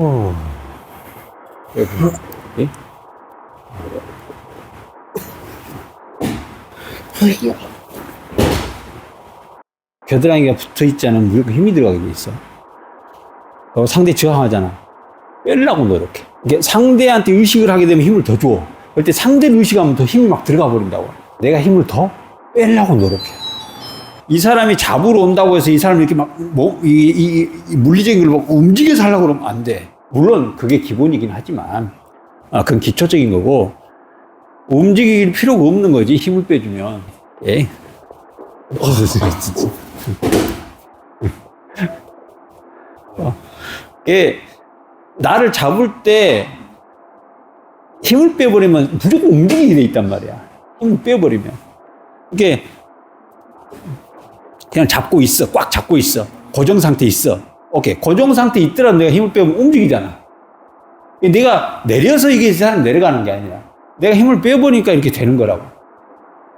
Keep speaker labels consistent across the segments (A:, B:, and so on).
A: 어. 여기. 예? 겨드랑이가 붙어 있잖아. 무조건 힘이 들어가게 돼 있어. 그리고 상대 저항하잖아. 빼려고 노력해. 이게 상대한테 의식을 하게 되면 힘을 더 줘. 그럴 때 상대를 의식하면 더 힘이 막 들어가 버린다고. 내가 힘을 더 빼려고 노력해. 이 사람이 잡으러 온다고 해서 이 사람이 이렇게 막, 뭐, 이, 이, 이 물리적인 걸막 움직여서 하려고 그러면 안 돼. 물론 그게 기본이긴 하지만, 아, 그건 기초적인 거고, 움직일 필요가 없는 거지, 힘을 빼주면. 예. 어, 예, 나를 잡을 때 힘을 빼버리면 무조건 움직이게 돼 있단 말이야. 힘을 빼버리면. 이게 그냥 잡고 있어. 꽉 잡고 있어. 고정 상태 있어. 오케이. 고정 상태 있더라도 내가 힘을 빼면 움직이잖아. 내가 내려서 이게 사람 내려가는 게 아니라 내가 힘을 빼보니까 이렇게 되는 거라고.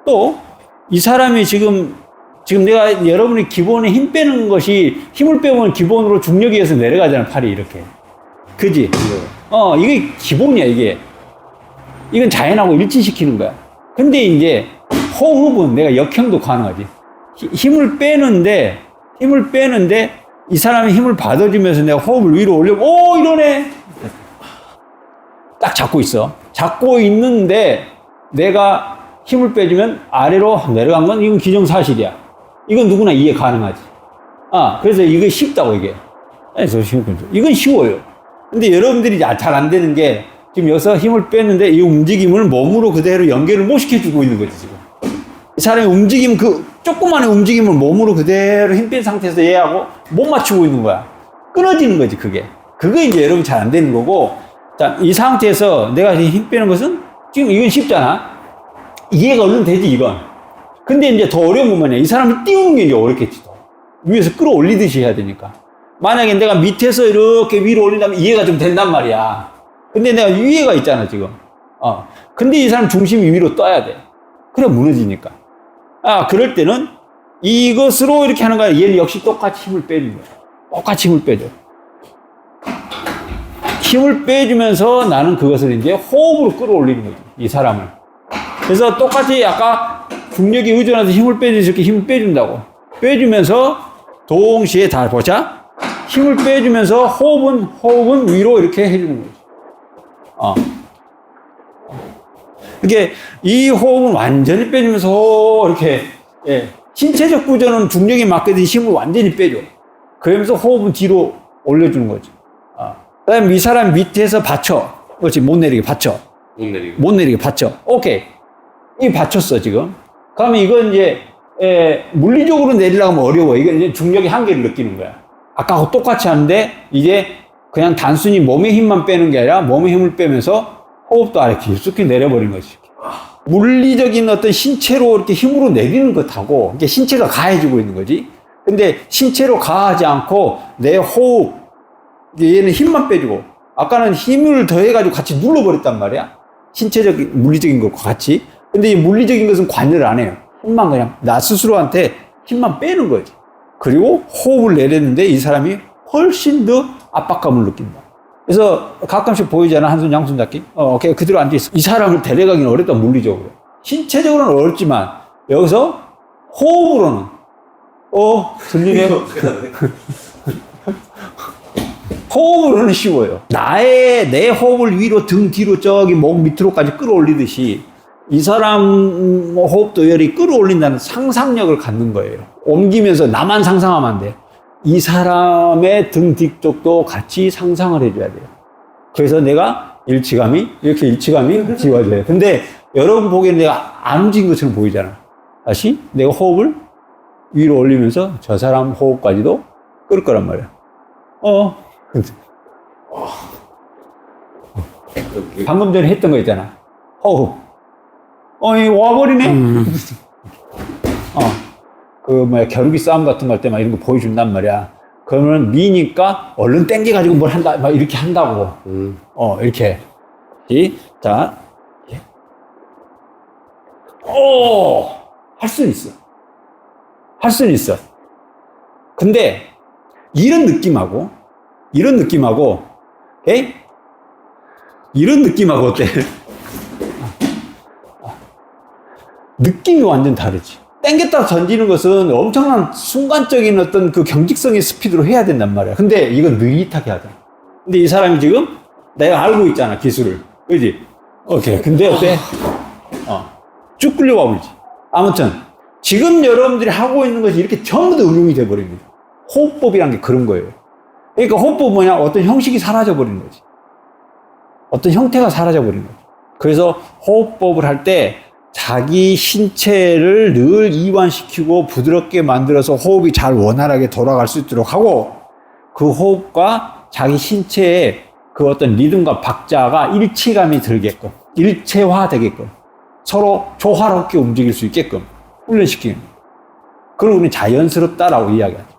A: 또 이 사람이 지금 지금 내가 여러분이 기본에 힘 빼는 것이 힘을 빼면 기본으로 중력에 의해서 내려가잖아 팔이 이렇게. 그지? 어 이게 기본이야 이게. 이건 자연하고 일치시키는 거야. 근데 이제 호흡은 내가 역행도 가능하지. 히- 힘을 빼는데, 힘을 빼는데, 이 사람이 힘을 받아주면서 내가 호흡을 위로 올리면, 오, 이러네! 딱 잡고 있어. 잡고 있는데, 내가 힘을 빼주면 아래로 내려간 건 이건 기정사실이야. 이건 누구나 이해 가능하지. 아, 그래서 이게 쉽다고, 이게. 이건 쉬워요. 근데 여러분들이 잘 안 되는 게, 지금 여기서 힘을 뺐는데 이 움직임을 몸으로 그대로 연결을 못 시켜주고 있는 거지, 지금. 이 사람이 움직임, 그, 조그만의 움직임을 몸으로 그대로 힘뺀 상태에서 얘하고 못 맞추고 있는 거야. 끊어지는 거지, 그게. 그게 이제 여러분 잘 안 되는 거고, 자, 이 상태에서 내가 힘 빼는 것은, 지금 이건 쉽잖아. 이해가 얼른 되지, 이건. 근데 이제 더 어려운 건 뭐냐. 이 사람을 띄우는 게 이제 어렵겠지, 또. 위에서 끌어올리듯이 해야 되니까. 만약에 내가 밑에서 이렇게 위로 올린다면 이해가 좀 된단 말이야. 근데 내가 위에가 있잖아, 지금. 어. 근데 이 사람 중심이 위로 떠야 돼. 그래, 무너지니까. 아, 그럴 때는 이것으로 이렇게 하는 거야. 얘는 역시 똑같이 힘을 빼는 거야. 똑같이 힘을 빼줘. 힘을 빼주면서 나는 그것을 이제 호흡으로 끌어올리는 거지. 이 사람을. 그래서 똑같이 아까 중력에 의존해서 힘을 빼주듯이 이렇게 힘을 빼준다고. 빼주면서 동시에 다 보자. 힘을 빼주면서 호흡은, 호흡은 위로 이렇게 해주는 거지. 어. 이게 이 호흡은 완전히 빼주면서 이렇게 예, 신체적 구조는 중력에 맞게 된 힘을 완전히 빼줘. 그러면서 호흡은 뒤로 올려주는 거지. 아. 그다음에 이 사람 밑에서 받쳐. 그렇지 못 내리게 받쳐.
B: 못 내리고.
A: 못 내리게 받쳐. 오케이. 이 받쳤어 지금. 그러면 이건 이제 에, 물리적으로 내리려고 하면 어려워. 이건 이제 중력의 한계를 느끼는 거야. 아까하고 똑같이 하는데 이제 그냥 단순히 몸의 힘만 빼는 게 아니라 몸의 힘을 빼면서 호흡도 아래 깊숙이 내려버린 거지. 물리적인 어떤 신체로 이렇게 힘으로 내리는 것하고 이게 신체가 가해지고 있는 거지. 근데 신체로 가하지 않고 내 호흡, 얘는 힘만 빼주고 아까는 힘을 더해가지고 같이 눌러버렸단 말이야. 신체적, 물리적인 것과 같이. 근데 이 물리적인 것은 관여를 안 해요. 힘만 그냥 나 스스로한테 힘만 빼는 거지. 그리고 호흡을 내렸는데 이 사람이 훨씬 더 압박감을 느낀다. 그래서 가끔씩 보이잖아 한손 양손 잡기. 어, 오케이 그대로 앉아 있어. 이 사람을 데려가기는 어렵다 물리적으로. 신체적으로는 어렵지만 여기서 호흡으로는 어 들리네. 호흡으로는 쉬워요. 나의 내 호흡을 위로 등 뒤로 저기 목 밑으로까지 끌어올리듯이 이 사람 호흡 도 열이 끌어올린다는 상상력을 갖는 거예요. 옮기면서 나만 상상하면 안 돼. 이 사람의 등 뒤쪽도 같이 상상을 해줘야 돼요. 그래서 내가 일치감이 이렇게 일치감이 지워져요. 근데 여러분 보기에는 내가 안 움직인 것처럼 보이잖아. 다시 내가 호흡을 위로 올리면서 저 사람 호흡까지도 끌 거란 말이야. 어. 방금 전에 했던 거 있잖아. 호흡. 어, 이 와버리네? 어. 그, 뭐야, 겨루기 싸움 같은 거 할 때 막 이런 거 보여준단 말이야. 그러면 미니까 얼른 땡겨가지고 뭘 한다, 막 이렇게 한다고.
B: 음.
A: 어, 이렇게. 이, 자. 예. 오! 할 수는 있어. 할 수는 있어. 근데, 이런 느낌하고, 이런 느낌하고, 에이? 이런 느낌하고 어때? 느낌이 완전 다르지. 땡겼다 던지는 것은 엄청난 순간적인 어떤 그 경직성의 스피드로 해야 된단 말이야. 근데 이건 느릿하게 하잖아. 근데 이 사람이 지금 내가 알고 있잖아, 기술을. 그지? 오케이. 근데 어때? 어. 쭉 끌려와 버리지. 아무튼, 지금 여러분들이 하고 있는 것이 이렇게 전부 다 응용이 돼버립니다. 호흡법이란 게 그런 거예요. 그러니까 호흡법 뭐냐? 어떤 형식이 사라져 버리는 거지. 어떤 형태가 사라져 버리는 거지. 그래서 호흡법을 할 때 자기 신체를 늘 이완시키고 부드럽게 만들어서 호흡이 잘 원활하게 돌아갈 수 있도록 하고 그 호흡과 자기 신체의 그 어떤 리듬과 박자가 일치감이 들게끔 일체화 되게끔 서로 조화롭게 움직일 수 있게끔 훈련시키는 거예요. 그걸 우리는 자연스럽다라고 이야기합니다.